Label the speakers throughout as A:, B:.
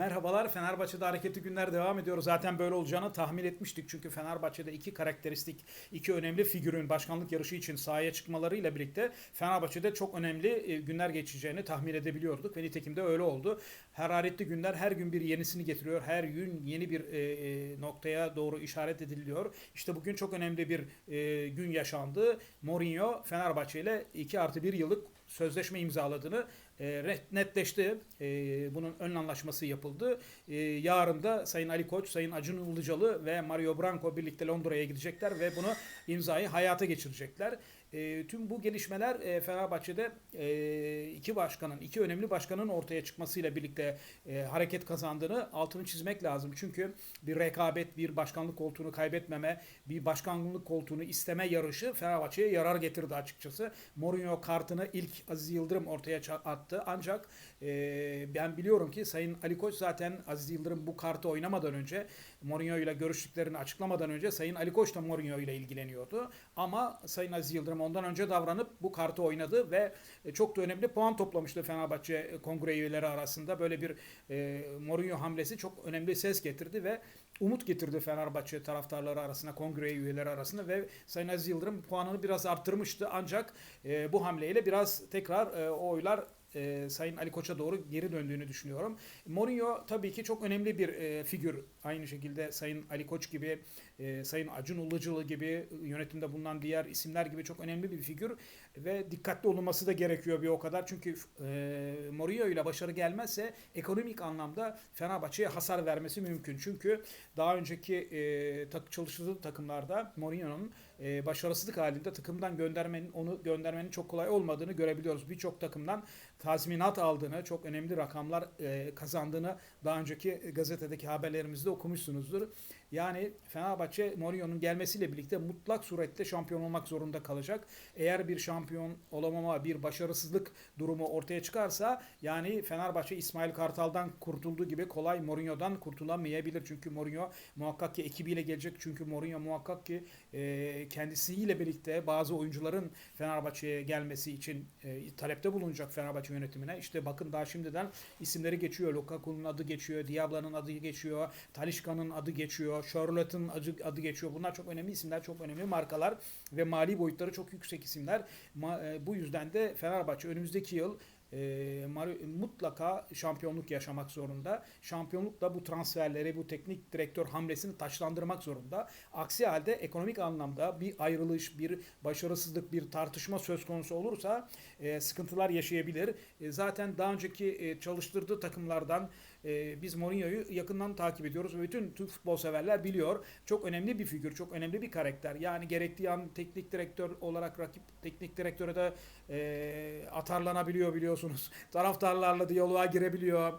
A: Merhabalar. Fenerbahçe'de hareketli günler devam ediyor. Zaten böyle olacağını tahmin etmiştik. Çünkü Fenerbahçe'de iki karakteristik, iki önemli figürün başkanlık yarışı için sahaya çıkmalarıyla birlikte Fenerbahçe'de çok önemli e, günler geçeceğini tahmin edebiliyorduk. Ve nitekim de öyle oldu. Hararetli günler her gün bir yenisini getiriyor. Her gün yeni bir e, e, noktaya doğru işaret ediliyor. İşte bugün çok önemli bir e, gün yaşandı. Mourinho Fenerbahçe ile 2 artı 1 yıllık sözleşme imzaladığını e, netleşti. E, bunun ön anlaşması yapıldı. E, yarın da Sayın Ali Koç, Sayın Acun Ilıcalı ve Mario Branco birlikte Londra'ya gidecekler ve bunu imzayı hayata geçirecekler. E, tüm bu gelişmeler e, Fenerbahçe'de e, iki başkanın, iki önemli başkanın ortaya çıkmasıyla birlikte e, hareket kazandığını altını çizmek lazım. Çünkü bir rekabet, bir başkanlık koltuğunu kaybetmeme, bir başkanlık koltuğunu isteme yarışı Fenerbahçe'ye yarar getirdi açıkçası. Mourinho kartını ilk Aziz Yıldırım ortaya attı. Ancak e, ben biliyorum ki Sayın Ali Koç zaten Aziz Yıldırım bu kartı oynamadan önce Mourinho ile görüştüklerini açıklamadan önce Sayın Ali Koç da Mourinho ile ilgileniyordu. Ama Sayın Aziz Yıldırım ondan önce davranıp bu kartı oynadı ve e, çok da önemli puan toplamıştı Fenerbahçe e, kongre üyeleri arasında. Böyle bir e, Mourinho hamlesi çok önemli ses getirdi ve umut getirdi Fenerbahçe taraftarları arasında, kongre üyeleri arasında ve Sayın Aziz Yıldırım puanını biraz arttırmıştı. Ancak e, bu hamleyle biraz tekrar e, o oylar e, Sayın Ali Koç'a doğru geri döndüğünü düşünüyorum. Mourinho tabii ki çok önemli bir e, figür. Aynı şekilde Sayın Ali Koç gibi, e, Sayın Acun Ilıcalı gibi, yönetimde bulunan diğer isimler gibi çok önemli bir figür ve dikkatli olunması da gerekiyor bir o kadar. Çünkü e, Mourinho ile başarı gelmezse ekonomik anlamda Fenerbahçe'ye hasar vermesi mümkün. Çünkü daha önceki e, tak, çalıştığı takımlarda Mourinho'nun e, başarısızlık halinde takımdan göndermenin onu göndermenin çok kolay olmadığını görebiliyoruz. Birçok takımdan tazminat aldığını, çok önemli rakamlar e, kazandığını daha önceki gazetedeki haberlerimizde okumuşsunuzdur. Yani Fenerbahçe Mourinho'nun gelmesiyle birlikte mutlak surette şampiyon olmak zorunda kalacak. Eğer bir şampiyon olamama, bir başarısızlık durumu ortaya çıkarsa yani Fenerbahçe İsmail Kartal'dan kurtulduğu gibi kolay Mourinho'dan kurtulamayabilir. Çünkü Mourinho muhakkak ki ekibiyle gelecek. Çünkü Mourinho muhakkak ki e, kendisiyle birlikte bazı oyuncuların Fenerbahçe'ye gelmesi için e, talepte bulunacak Fenerbahçe yönetimine. İşte bakın daha şimdiden isimleri geçiyor. Lukaku'nun adı geçiyor, Diabla'nın adı geçiyor, Talişka'nın adı geçiyor, Charlotte'ın adı, geçiyor. Bunlar çok önemli isimler, çok önemli markalar ve mali boyutları çok yüksek isimler. E, bu yüzden de Fenerbahçe önümüzdeki yıl e, Mar- mutlaka şampiyonluk yaşamak zorunda. Şampiyonlukla bu transferleri, bu teknik direktör hamlesini taçlandırmak zorunda. Aksi halde ekonomik anlamda bir ayrılış, bir başarısızlık, bir tartışma söz konusu olursa e, sıkıntılar yaşayabilir. E, zaten daha önceki e, çalıştırdığı takımlardan e, biz Mourinho'yu yakından takip ediyoruz ve bütün Türk futbol severler biliyor. Çok önemli bir figür, çok önemli bir karakter. Yani gerektiği an teknik direktör olarak rakip teknik direktöre de e, atarlanabiliyor biliyorsunuz. Taraftarlarla diyaloğa girebiliyor.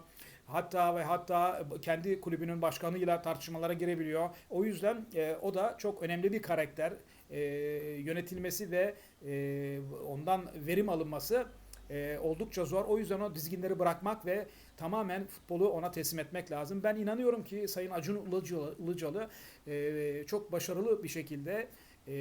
A: Hatta ve hatta kendi kulübünün başkanıyla tartışmalara girebiliyor. O yüzden e, o da çok önemli bir karakter. E, yönetilmesi ve e, ondan verim alınması e, oldukça zor. O yüzden o dizginleri bırakmak ve tamamen futbolu ona teslim etmek lazım. Ben inanıyorum ki Sayın Acun Ilıcalı e, çok başarılı bir şekilde e,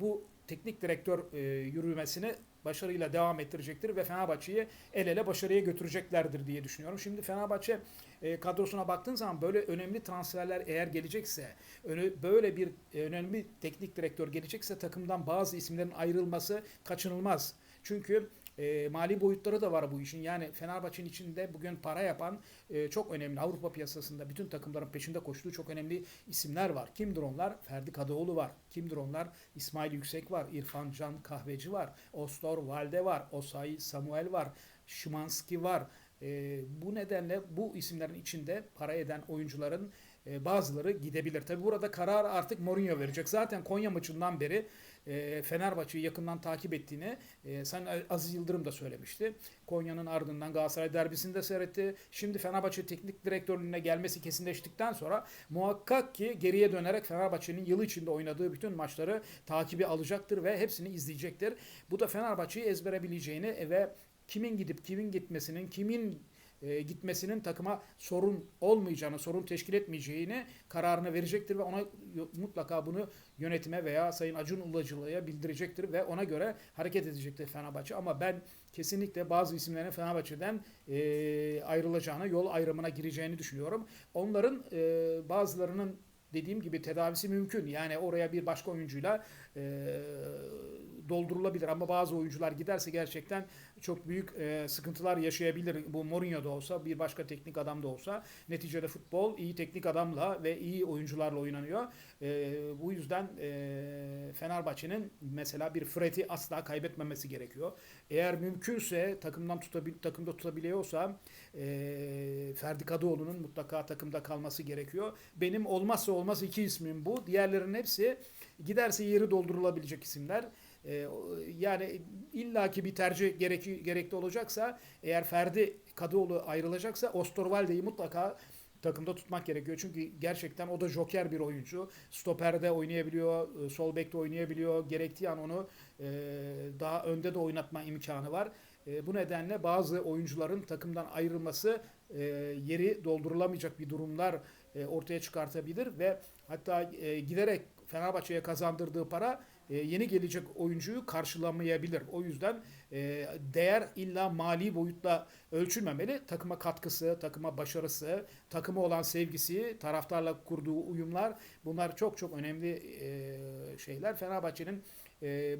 A: bu teknik direktör e, yürümesini başarıyla devam ettirecektir ve Fenerbahçe'yi el ele başarıya götüreceklerdir diye düşünüyorum. Şimdi Fenerbahçe e, kadrosuna baktığın zaman böyle önemli transferler eğer gelecekse, önü, böyle bir e, önemli teknik direktör gelecekse takımdan bazı isimlerin ayrılması kaçınılmaz. Çünkü e, mali boyutları da var bu işin. Yani Fenerbahçe'nin içinde bugün para yapan e, çok önemli Avrupa piyasasında bütün takımların peşinde koştuğu çok önemli isimler var. Kimdir onlar? Ferdi Kadıoğlu var. Kimdir onlar? İsmail Yüksek var. İrfan Can Kahveci var. Ostor Valde var. Osayi Samuel var. Şimanski var. E, bu nedenle bu isimlerin içinde para eden oyuncuların e, bazıları gidebilir. Tabi burada karar artık Mourinho verecek. Zaten Konya maçından beri e, Fenerbahçe'yi yakından takip ettiğini e, sen Aziz Yıldırım da söylemişti. Konya'nın ardından Galatasaray derbisini de seyretti. Şimdi Fenerbahçe teknik direktörlüğüne gelmesi kesinleştikten sonra muhakkak ki geriye dönerek Fenerbahçe'nin yılı içinde oynadığı bütün maçları takibi alacaktır ve hepsini izleyecektir. Bu da Fenerbahçe'yi ezbere ve kimin gidip kimin gitmesinin, kimin e, gitmesinin takıma sorun olmayacağını, sorun teşkil etmeyeceğini kararını verecektir ve ona mutlaka bunu yönetime veya Sayın Acun Ilıcalı'ya bildirecektir ve ona göre hareket edecektir Fenerbahçe. Ama ben kesinlikle bazı isimlerin Fenerbahçe'den e, ayrılacağını, yol ayrımına gireceğini düşünüyorum. Onların e, bazılarının dediğim gibi tedavisi mümkün. Yani oraya bir başka oyuncuyla e, doldurulabilir ama bazı oyuncular giderse gerçekten çok büyük e, sıkıntılar yaşayabilir. Bu Mourinho da olsa, bir başka teknik adam da olsa neticede futbol iyi teknik adamla ve iyi oyuncularla oynanıyor. E, bu yüzden e, Fenerbahçe'nin mesela bir Fred'i asla kaybetmemesi gerekiyor. Eğer mümkünse takımdan tutabil takımda tutabiliyorsa e, Ferdi Kadıoğlu'nun mutlaka takımda kalması gerekiyor. Benim olmazsa olmaz iki ismim bu. Diğerlerinin hepsi giderse yeri doldurulabilecek isimler. E, yani illaki bir tercih gereki, gerekli olacaksa eğer Ferdi Kadıoğlu ayrılacaksa Osterwalde'yi mutlaka takımda tutmak gerekiyor. Çünkü gerçekten o da joker bir oyuncu. Stoperde oynayabiliyor, e, sol bekte oynayabiliyor. Gerektiği an onu e, daha önde de oynatma imkanı var. E, bu nedenle bazı oyuncuların takımdan ayrılması yeri doldurulamayacak bir durumlar ortaya çıkartabilir ve hatta giderek Fenerbahçe'ye kazandırdığı para e, yeni gelecek oyuncuyu karşılamayabilir. O yüzden e, değer illa mali boyutla ölçülmemeli. Takıma katkısı, takıma başarısı, takıma olan sevgisi, taraftarla kurduğu uyumlar bunlar çok çok önemli e, şeyler. Fenerbahçe'nin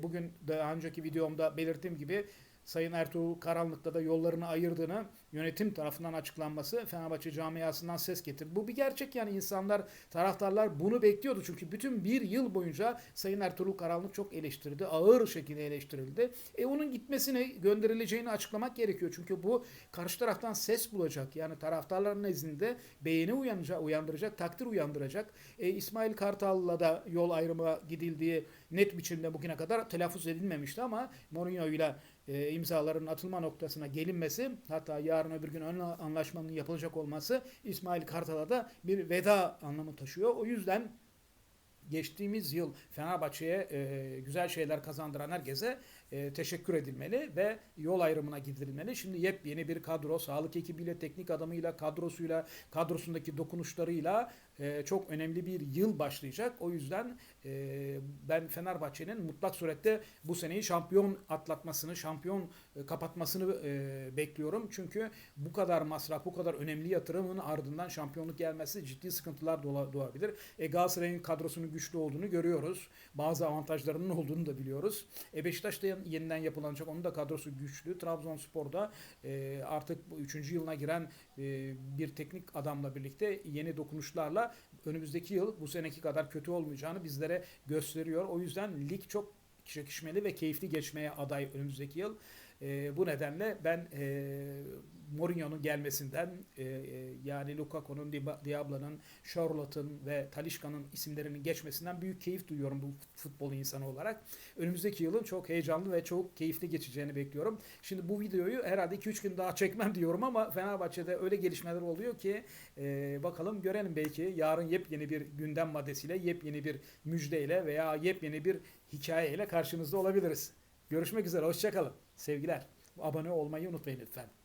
A: bugün daha önceki videomda belirttiğim gibi Sayın Ertuğrul Karanlık'ta da yollarını ayırdığını yönetim tarafından açıklanması Fenerbahçe camiasından ses getirdi. Bu bir gerçek yani insanlar, taraftarlar bunu bekliyordu. Çünkü bütün bir yıl boyunca Sayın Ertuğrul Karanlık çok eleştirildi. Ağır şekilde eleştirildi. E onun gitmesini, gönderileceğini açıklamak gerekiyor. Çünkü bu karşı taraftan ses bulacak. Yani taraftarların nezdinde beğeni uyanacak, uyandıracak, takdir uyandıracak. E, İsmail Kartal'la da yol ayrımı gidildiği net biçimde bugüne kadar telaffuz edilmemişti ama Mourinho ile imzaların atılma noktasına gelinmesi hatta yarın öbür gün ön anlaşmanın yapılacak olması İsmail Kartal'a da bir veda anlamı taşıyor. O yüzden geçtiğimiz yıl Fenerbahçe'ye e, güzel şeyler kazandıran herkese e, teşekkür edilmeli ve yol ayrımına gidilmeli. Şimdi yepyeni bir kadro, sağlık ekibiyle, teknik adamıyla, kadrosuyla, kadrosundaki dokunuşlarıyla e, çok önemli bir yıl başlayacak. O yüzden e, ben Fenerbahçe'nin mutlak surette bu seneyi şampiyon atlatmasını, şampiyon e, kapatmasını e, bekliyorum. Çünkü bu kadar masraf, bu kadar önemli yatırımın ardından şampiyonluk gelmesi ciddi sıkıntılar doğabilir. E, Galatasaray'ın kadrosunun güçlü olduğunu görüyoruz. Bazı avantajlarının olduğunu da biliyoruz. E, Beşiktaş'ta yeniden yapılanacak. Onun da kadrosu güçlü. Trabzonspor'da e, artık bu üçüncü yılına giren e, bir teknik adamla birlikte yeni dokunuşlarla önümüzdeki yıl bu seneki kadar kötü olmayacağını bizlere gösteriyor. O yüzden lig çok çekişmeli ve keyifli geçmeye aday önümüzdeki yıl. E, bu nedenle ben e, Mourinho'nun gelmesinden e, e, yani Lukaku'nun, Diabla'nın, Charlotte'ın ve Talişka'nın isimlerinin geçmesinden büyük keyif duyuyorum bu futbol insanı olarak. Önümüzdeki yılın çok heyecanlı ve çok keyifli geçeceğini bekliyorum. Şimdi bu videoyu herhalde 2-3 gün daha çekmem diyorum ama Fenerbahçe'de öyle gelişmeler oluyor ki e, bakalım görelim belki yarın yepyeni bir gündem maddesiyle, yepyeni bir müjdeyle veya yepyeni bir hikayeyle karşınızda olabiliriz. Görüşmek üzere, hoşçakalın. Sevgiler. Abone olmayı unutmayın lütfen.